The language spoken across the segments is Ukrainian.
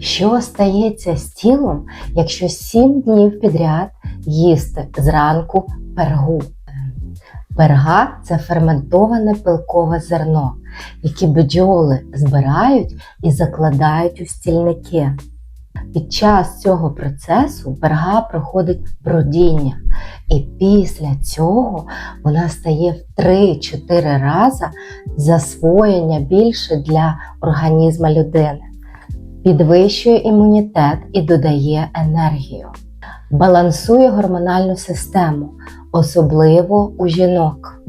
Що стається з тілом, якщо 7 днів підряд їсти зранку пергу? Перга це ферментоване пилкове зерно, яке бджоли збирають і закладають у стільники. Під час цього процесу перга проходить бродіння, і після цього вона стає в 3-4 рази засвоєння більше для організму людини, підвищує імунітет і додає енергію, балансує гормональну систему, особливо у жінок.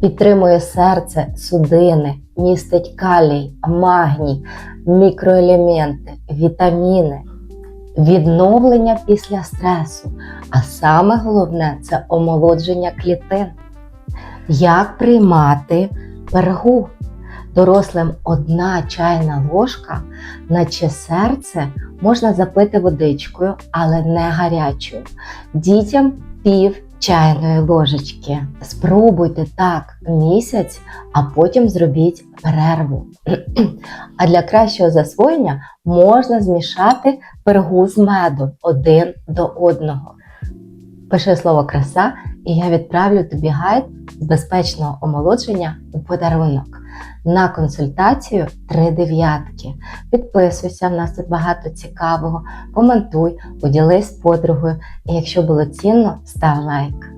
Підтримує серце, судини, містить калій, магній, мікроелементи, вітаміни, відновлення після стресу, а саме головне це омолодження клітин. Як приймати пергу? Дорослим одна чайна ложка, наче серце, можна запити водичкою, але не гарячою. Дітям пів чайної ложечки. Спробуйте так місяць, а потім зробіть перерву. А для кращого засвоєння можна змішати пергу з медом один до одного. Пиши слово краса, і я відправлю тобі гайд з безпечного омолодження у подарунок. На консультацію три дев'ятки. Підписуйся, в нас тут багато цікавого. Коментуй, поділись з подругою. І якщо було цінно, став лайк.